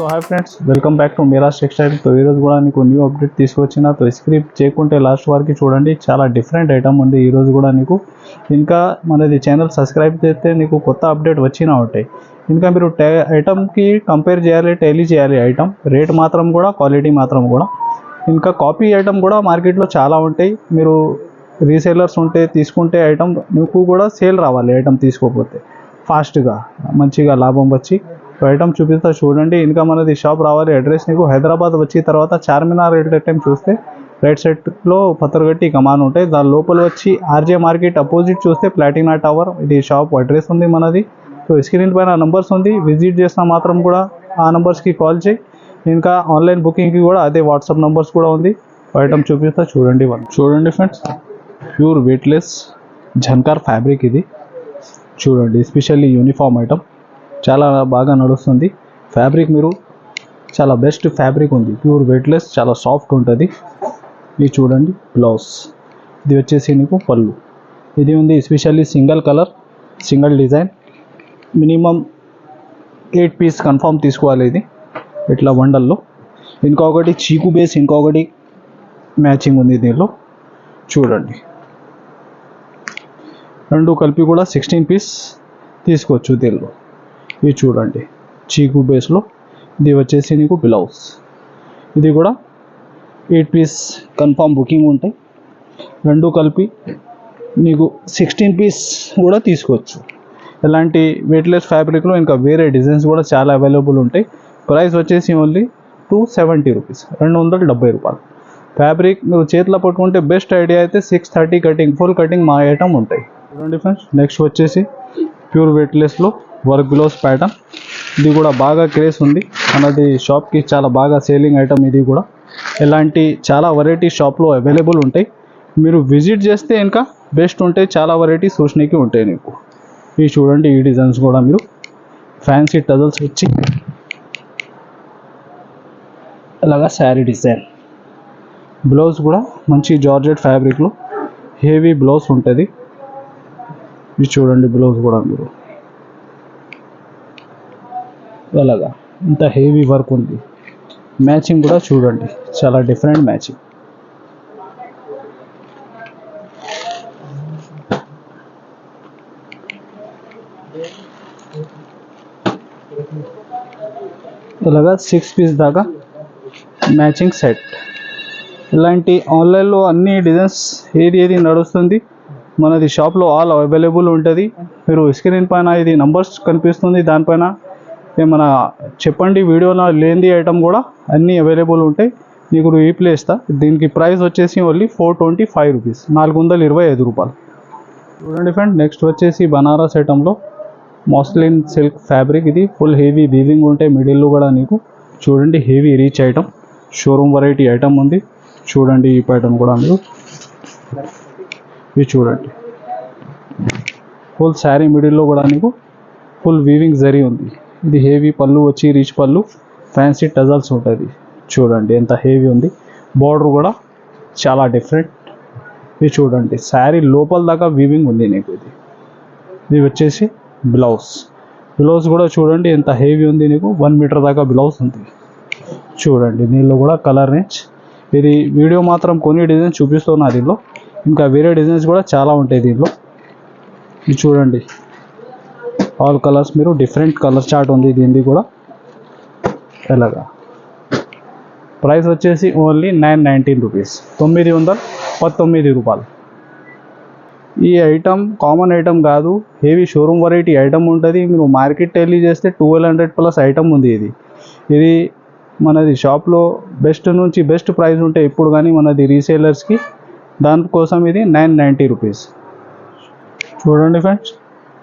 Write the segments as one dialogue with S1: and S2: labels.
S1: So hi friends welcome back to Miraj textile so ఈరోజు కూడా నీకు న్యూ అప్డేట్ తీసుకొచ్చిన. సో స్క్రిప్ట్ చేయకుంటే లాస్ట్ వరకు చూడండి. చాలా డిఫరెంట్ ఐటమ్ ఉంది. ఈరోజు కూడా నీకు ఇంకా మనది ఛానల్ సబ్స్క్రైబ్ చేస్తే నీకు కొత్త అప్డేట్ వచ్చినా ఉంటాయి. ఇంకా మీరు టే ఐటమ్కి కంపేర్ చేయాలి టైలీ చేయాలి ఐటమ్ రేట్ మాత్రం కూడా క్వాలిటీ మాత్రం కూడా. ఇంకా కాపీ ఐటమ్ కూడా మార్కెట్లో చాలా ఉంటాయి. మీరు రీసేలర్స్ ఉంటే తీసుకుంటే ఐటమ్ నీకు కూడా సేల్ రావాలి ఐటమ్ తీసుకోకపోతే. ఫాస్ట్గా మంచిగా లాభం వచ్చి. ఐటమ్ చూపిస్తా చూడండి. ఇంకా మనది షాప్ రావాలి. అడ్రస్ నీకు హైదరాబాద్ వచ్చిన తర్వాత చార్మినార్ వెళ్ళే టైం చూస్తే రైట్ సైడ్లో పత్తరగట్టి కమాన్ ఉంటాయి. దాని లోపల వచ్చి ఆర్జే మార్కెట్ అపోజిట్ చూస్తే ప్లాటినా టవర్ ఇది షాప్ అడ్రస్ ఉంది మనది. సో స్క్రీన్ పైన నంబర్స్ ఉంది. విజిట్ చేసినా మాత్రం కూడా ఆ నంబర్స్కి కాల్ చేయి. ఇంకా ఆన్లైన్ బుకింగ్కి కూడా అదే వాట్సాప్ నంబర్స్ కూడా ఉంది. ఐటమ్ చూపిస్తా చూడండి చూడండి ఫ్రెండ్స్ ప్యూర్ వెయిట్లెస్ జన్కార్ ఫ్యాబ్రిక్ ఇది. చూడండి ఎస్పెషల్లీ యూనిఫామ్ ఐటమ్ చాలా బాగా నడుస్తుంది. ఫ్యాబ్రిక్ మీరు చాలా బెస్ట్ ఫ్యాబ్రిక్ ఉంది. ప్యూర్ వెయిట్లెస్ చాలా సాఫ్ట్ ఉంటుంది. ఇది చూడండి బ్లౌజ్ ఇది వచ్చేసి నీకు పళ్ళు. ఇది ఉంది especially single colour single design minimum eight piece confirm తీసుకోవాలి ఇది. ఇట్లా వండల్లో ఇంకొకటి చీకు బేస్ ఇంకొకటి మ్యాచింగ్ ఉంది దీనిలో. చూడండి. రెండు కలిపి కూడా సిక్స్టీన్ పీస్ తీసుకోవచ్చు దీనిలో. ఇది చూడండి. చీకు బేస్లో ఇది వచ్చేసి నీకు బ్లౌజ్ ఇది కూడా ఎయిట్ పీస్ కన్ఫామ్ బుకింగ్ ఉంటాయి. రెండు కలిపి నీకు సిక్స్టీన్ పీస్ కూడా తీసుకోవచ్చు. ఇలాంటి వెయిట్లెస్ ఫ్యాబ్రిక్లో ఇంకా వేరే డిజైన్స్ కూడా చాలా అవైలబుల్ ఉంటాయి. ప్రైస్ వచ్చేసి ఓన్లీ టూ సెవెంటీ రూపీస్ రెండు వందల డెబ్బై రూపాయలు. ఫ్యాబ్రిక్ మీరు చేతిలో పట్టుకుంటే బెస్ట్ ఐడియా అయితే six thirty cutting full cutting మా ఐటమ్ ఉంటాయి. చూడండి ఫ్రెండ్స్ నెక్స్ట్ వచ్చేసి ప్యూర్ వెయిట్లెస్లో వర్క్ గ్లోవ్స్ ప్యాటర్న్. ఇది కూడా బాగా క్రేజ్ ఉంది. మనది షాప్కి చాలా బాగా సేలింగ్ ఐటమ్ ఇది కూడా. ఇలాంటి చాలా వెరైటీ షాప్లో అవైలబుల్ ఉంటాయి. మీరు విజిట్ చేస్తే ఇంకా బెస్ట్ ఉంటాయి చాలా వెరైటీస్ చూసినకి ఉంటాయి నీకు. ఇవి చూడండి ఈ డిజైన్స్ కూడా మీరు. ఫ్యాన్సీ టజల్స్ వచ్చి. అలాగా శారీ డిజైన్ బ్లౌజ్ కూడా మంచి జార్జెట్ ఫ్యాబ్రిక్లో హెవీ బ్లౌజ్ ఉంటుంది. ఇది చూడండి బ్లౌజ్ కూడా మీరు. అలాగా. ఇంత హెవీ వర్క్ ఉంది. మ్యాచింగ్ కూడా చూడండి. చాలా డిఫరెంట్ మ్యాచింగ్ ఇలాగా సిక్స్ పీస్ దాకా మ్యాచింగ్ సెట్ ఇలాంటి ఆన్లైన్లో అన్ని డిజైన్స్ ఏది ఏది నడుస్తుంది మనది షాప్లో ఆల్ అవైలబుల్ ఉంటుంది. మీరు స్క్రీన్ పైన ఇది నంబర్స్ కనిపిస్తుంది దానిపైన ఏమైనా చెప్పండి వీడియోలో లేనిది ఐటమ్ కూడా అన్నీ అవైలబుల్ ఉంటాయి. నీకు రీప్లే ఇస్తా. దీనికి ప్రైస్ వచ్చేసి only four twenty five rupees నాలుగు వందల ఇరవై ఐదు రూపాయలు. చూడండి ఫ్రెండ్ నెక్స్ట్ వచ్చేసి బనారస్ ఐటంలో మోస్లిన్ సిల్క్ ఫ్యాబ్రిక్ ఇది ఫుల్ హెవీ వీవింగ్ ఉంటాయి మిడిల్లో కూడా నీకు చూడండి heavy rich item showroom variety item ఉంది. చూడండి ఈ ప్యాటర్న్ కూడా మీరు. ఇది చూడండి. ఫుల్ శారీ మిడిల్లో కూడా నీకు ఫుల్ వీవింగ్ జరీ ఉంది. ఇది హెవీ పళ్ళు వచ్చి రీచ్ పళ్ళు. ఫ్యాన్సీ టజల్స్ ఉంటుంది. చూడండి ఎంత హెవీ ఉంది. బార్డర్ కూడా చాలా డిఫరెంట్ ఇది చూడండి శారీ లోపల దాకా వీవింగ్ ఉంది నీకు ఇది. ఇది వచ్చేసి బ్లౌజ్ బ్లౌజ్ కూడా చూడండి ఎంత హెవీ ఉంది నీకు. వన్ మీటర్ దాకా బ్లౌజ్ ఉంది. చూడండి దీనిలో కూడా కలర్ రేంజ్ ఇది వీడియో మాత్రం కొన్ని డిజైన్స్ చూపిస్తున్నా దీనిలో. ఇంకా వేరే డిజైన్స్ కూడా చాలా ఉంటాయి దీనిలో. ఇది చూడండి. ఆల్ కలర్స్ మీరు డిఫరెంట్ కలర్ చార్ట్ ఉంది దీనిది కూడా. ఎలాగా? ప్రైస్ వచ్చేసి ఓన్లీ నైన్ నైన్టీన్ రూపీస్ తొమ్మిది వందల పంతొమ్మిది రూపాయలు. ఈ ఐటమ్ కామన్ ఐటమ్ కాదు హెవీ షోరూమ్ వెరైటీ ఐటమ్ ఉంటుంది. మీరు మార్కెట్ వెళ్ళి చేస్తే ట్వెల్వ్ హండ్రెడ్ ప్లస్ ఐటమ్ ఉంది ఇది. ఇది మనది షాప్లో బెస్ట్ నుంచి బెస్ట్ ప్రైస్ ఉంటే ఇప్పుడు కానీ మనది రీసేలర్స్కి దానికోసం ఇది నైన్ నైంటీ రూపీస్ చూడండి ఫ్రెండ్స్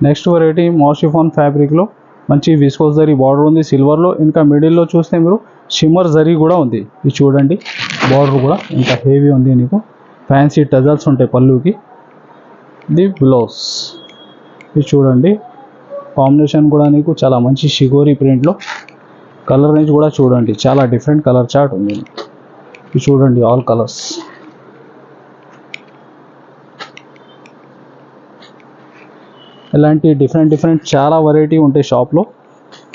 S1: నెక్స్ట్ వెరైటీ మోషిఫాన్ ఫ్యాబ్రిక్లో మంచి విస్కోస్ జరీ బార్డర్ ఉంది సిల్వర్లో ఇంకా మిడిల్లో చూస్తే మీరు షిమ్మర్ జరీ కూడా ఉంది. ఇది చూడండి బార్డర్ కూడా ఇంకా హెవీ ఉంది నీకు. ఫ్యాన్సీ టజల్స్ ఉంటాయి పళ్ళుకి. ది బ్లౌజ్ ఇది చూడండి కాంబినేషన్ కూడా నీకు చాలా మంచి షిగోరీ ప్రింట్లో కలర్ రేంజ్ కూడా చూడండి చాలా డిఫరెంట్ కలర్ చార్ట్ ఉంది. ఇది చూడండి ఆల్ కలర్స్ ఇలాంటి డిఫరెంట్ డిఫరెంట్ చాలా వెరైటీ ఉంటాయి షాప్లో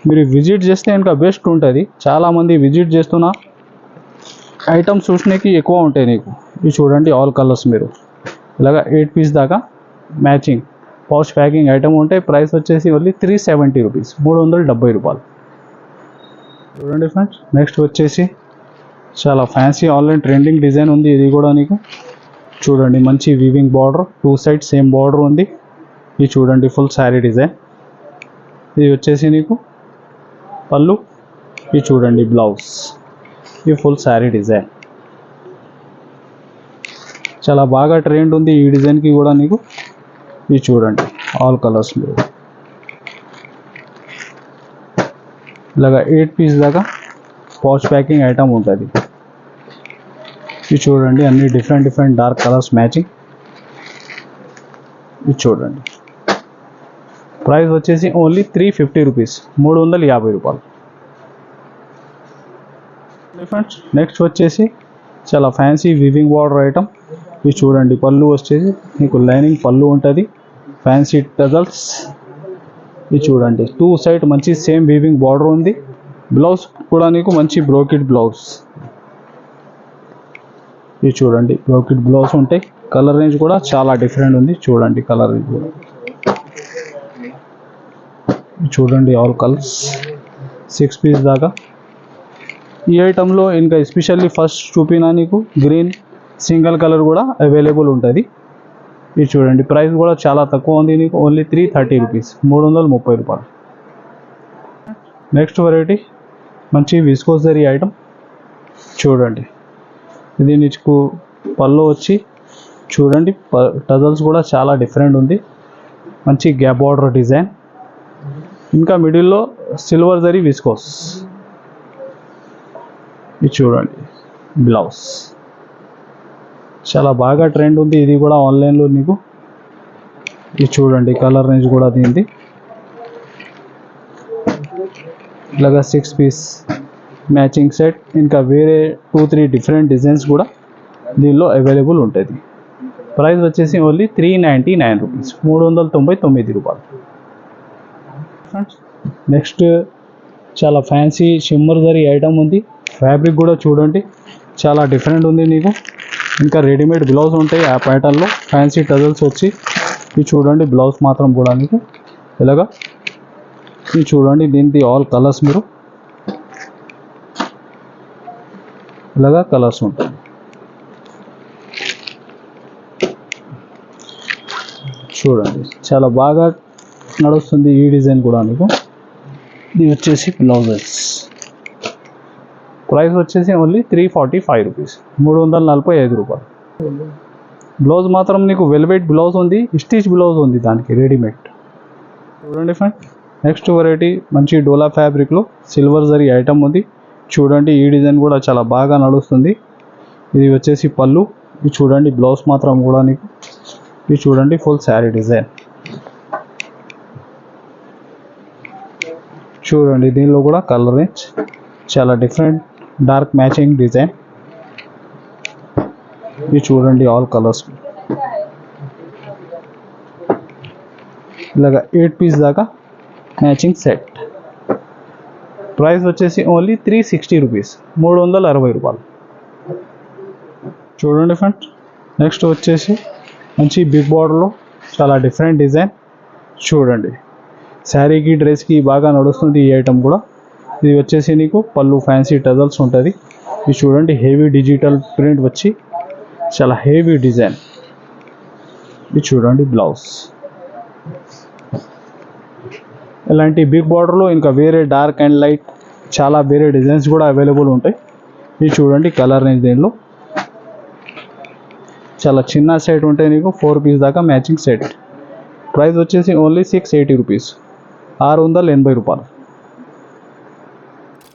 S1: మీరు విజిట్ చేస్తే ఇంకా బెస్ట్ ఉంటుంది. చాలామంది విజిట్ చేస్తున్న ఐటమ్స్ చూసినకి ఎక్కువ ఉంటాయి నీకు. ఇవి చూడండి ఆల్ కలర్స్ మీరు. ఇలాగ ఎయిట్ పీస్ దాకా మ్యాచింగ్ పౌచ్ ప్యాకింగ్ ఐటమ్ ఉంటే ప్రైస్ వచ్చేసి ఓన్లీ త్రీ సెవెంటీ రూపీస్ మూడు వందల డెబ్బై రూపాయలు. చూడండి ఫ్రెండ్స్ నెక్స్ట్ వచ్చేసి చాలా ఫ్యాన్సీ ఆన్లైన్ ట్రెండింగ్ డిజైన్ ఉంది ఇది కూడా నీకు. చూడండి మంచి weaving border two side same border ఉంది. ఇది చూడండి ఫుల్ శారీ డిజైన్ ఇది వచ్చేసి నీకు పళ్ళు ఇది చూడండి బ్లౌజ్ ఇది ఫుల్ శారీ డిజైన్ చాలా బాగా ట్రెండ్ ఉంది ఈ డిజైన్కి కూడా నీకు. ఇది చూడండి ఆల్ కలర్స్ మీరు ఇలాగా ఎయిట్ పీస్ దాకా పౌచ్ ప్యాకింగ్ ఐటమ్ ఉంటుంది. ఇది చూడండి అన్ని different different dark colours matching ఇది చూడండి. ప్రైస్ వచ్చేసి ఓన్లీ త్రీ ఫిఫ్టీ రూపీస్ మూడు వందల యాభై రూపాయలు. ఫ్రెండ్స్ నెక్స్ట్ వచ్చేసి చాలా ఫ్యాన్సీ వివింగ్ బార్డర్ ఐటమ్ ఇవి చూడండి పళ్ళు వచ్చేసి మీకు లైనింగ్ పళ్ళు ఉంటుంది ఫ్యాన్సీ టజల్స్ ఇవి చూడండి టూ సైడ్ మంచి సేమ్ వీవింగ్ బార్డర్ ఉంది. బ్లౌజ్ కూడా నీకు మంచి బ్రోకెట్ బ్లౌజ్ ఇవి చూడండి బ్రోకెట్ బ్లౌజ్ ఉంటాయి కలర్ రేంజ్ కూడా చాలా డిఫరెంట్ ఉంది. చూడండి కలర్ రేంజ్ కూడా. చూడండి ఆల్ కలర్స్. సిక్స్ పీస్ దాకా. ఈ ఐటెంలో ఇంకా ఎస్పెషల్లీ ఫస్ట్ చూపినా నీకు గ్రీన్ సింగిల్ కలర్ కూడా అవైలబుల్ ఉంటుంది. ఇది చూడండి ప్రైస్ కూడా చాలా తక్కువ ఉంది నీకు ఓన్లీ త్రీ థర్టీ రూపీస్ మూడు వందల ముప్పై రూపాయలు. నెక్స్ట్ వెరైటీ మంచి విస్కోసరీ ఐటమ్ చూడండి ఇది నీకు పళ్ళు వచ్చి చూడండి టజల్స్ కూడా చాలా డిఫరెంట్ ఉంది. మంచి గ్యాప్ బార్డర్ డిజైన్ ఇంకా మిడిల్లో సిల్వర్ జరీ విస్కోస్. ఇది చూడండి. బ్లౌజ్. చాలా బాగా ట్రెండ్ ఉంది. ఇది కూడా ఆన్లైన్లో నీకు. ఇది చూడండి కలర్ రేంజ్ కూడా దీనిది. ఇలాగా సిక్స్ పీస్ మ్యాచింగ్ సెట్ ఇంకా వేరే టూ త్రీ డిఫరెంట్ డిజైన్స్ కూడా దీనిలో అవైలబుల్ ఉంటుంది. ప్రైస్ వచ్చేసి only three ninety nine rupees మూడు వందల తొంభై తొమ్మిది రూపాయలు. ఫ్రెండ్స్ నెక్స్ట్ చాలా ఫ్యాన్సీ షిమ్మర్ జరీ ఐటమ్ ఉంది. ఫ్యాబ్రిక్ కూడా చూడండి. చాలా డిఫరెంట్ ఉంది నీకు. ఇంకా రెడీమేడ్ బ్లౌజ్ ఉంటాయి ఆ ప్యాటర్న్లో ఫ్యాన్సీ టజల్స్ వచ్చి ఇవి చూడండి బ్లౌజ్ మాత్రం కూడా నీకు. ఇలాగా ఇవి చూడండి దీనికి ఆల్ కలర్స్ మీరు. ఇలాగా కలర్స్ ఉంటాయి. చూడండి చాలా బాగా నడుస్తుంది ఈ డిజైన్ కూడా మీకు ఇది వచ్చేసి బ్లౌజెస్. ప్రైస్ వచ్చేసి only three forty five rupees మూడు వందల నలభై ఐదు రూపాయలు. బ్లౌజ్ మాత్రం నీకు వెల్వెట్ బ్లౌజ్ ఉంది స్టిచ్ బ్లౌజ్ ఉంది దానికి రెడీమేడ్ చూడండి ఫ్రెండ్ నెక్స్ట్ వెరైటీ మంచి డోలా ఫ్యాబ్రిక్లో సిల్వర్ జరీ ఐటమ్ ఉంది. చూడండి ఈ డిజైన్ కూడా చాలా బాగా నడుస్తుంది. ఇది వచ్చేసి పళ్ళు. ఇది చూడండి బ్లౌజ్ మాత్రం కూడా నీకు. ఇది చూడండి ఫుల్ శారీ డిజైన్ చూడండి దీనిలో కూడా కలర్ రేంజ్ చాలా డిఫరెంట్ డార్క్ మ్యాచింగ్ డిజైన్. ఇది చూడండి ఆల్ కలర్స్. ఇలాగా ఎయిట్ పీస్ దాకా మ్యాచింగ్ సెట్. ప్రైస్ వచ్చేసి ఓన్లీ త్రీ సిక్స్టీ రూపీస్ మూడు వందల అరవై రూపాయలు. చూడండి ఫ్రెండ్ నెక్స్ట్ వచ్చేసి మంచి బిగ్ బార్డర్లో చాలా డిఫరెంట్ డిజైన్. చూడండి. శారీకి డ్రెస్కి బాగా నడుస్తుంది ఈ ఐటమ్ కూడా. ఇది వచ్చేసి నీకు పళ్ళు ఫ్యాన్సీ టజల్స్ ఉంటుంది. ఇది చూడండి హెవీ డిజిటల్ ప్రింట్ వచ్చి చాలా హెవీ డిజైన్. ఇది చూడండి బ్లౌజ్. ఇలాంటి బిగ్ బార్డర్లో ఇంకా వేరే డార్క్ అండ్ లైట్ చాలా వేరే డిజైన్స్ కూడా అవైలబుల్ ఉంటాయి. ఇది చూడండి కలర్ రేంజ్ దీనిలో. చాలా చిన్న సెట్ ఉంటాయి నీకు ఫోర్ పీస్ దాకా మ్యాచింగ్ సెట్. ప్రైస్ వచ్చేసి ఓన్లీ సిక్స్ ఎయిటీ రూపీస్. ఆరు వందల ఎనభై రూపాయలు.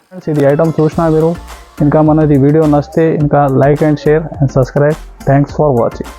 S1: ఫ్రెండ్స్ ఇది ఐటమ్ చూసినా మీరు ఇంకా మనది వీడియో నచ్చితే ఇంకా like and share and subscribe thanks for watching